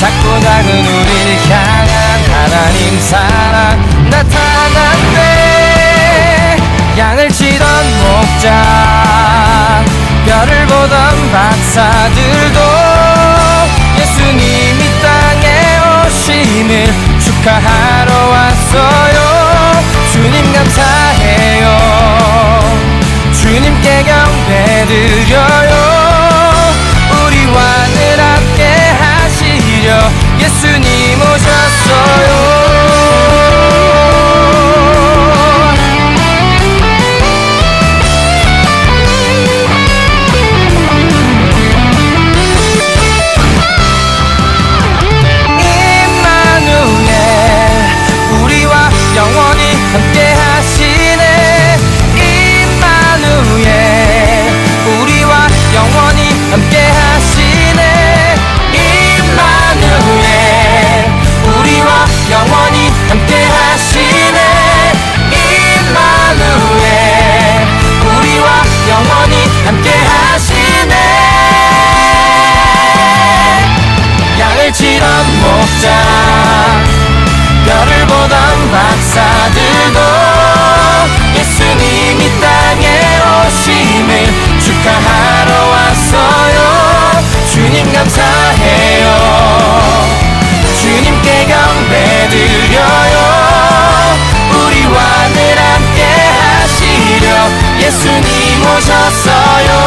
작은 우리를 향한 하나님 사랑 나타났네 양을 치던 목자 별을 보던 박사들도 예수님이 땅에 오심을 축하하 가슴이 멎었어요.